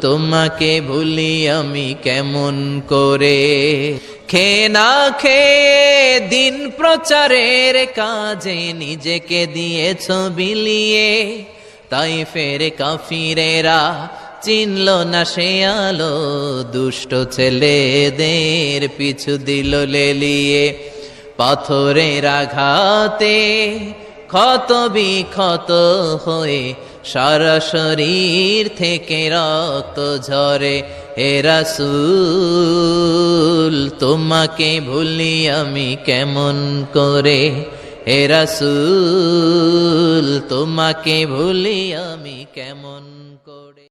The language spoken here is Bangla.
তোমাকে ভুলি আমি কেমন করে? খে না দিন প্রচারের কাজে নিজেকে দিয়েছ বিলিয়ে। তাই ফের কাফিরেরা চিনল না সে আলো, দুষ্ট ছেলেদের পিছু দিল লেলিয়ে। পাথরের আঘাতে ক্ষত বিক্ষত হয়ে সারা শরীর থেকে রক্ত ঝরে। হে রাসূল, তোমাকে ভুলি আমি কেমন করে? হে রাসূল, তোমাকে ভুলি আমি কেমন করে?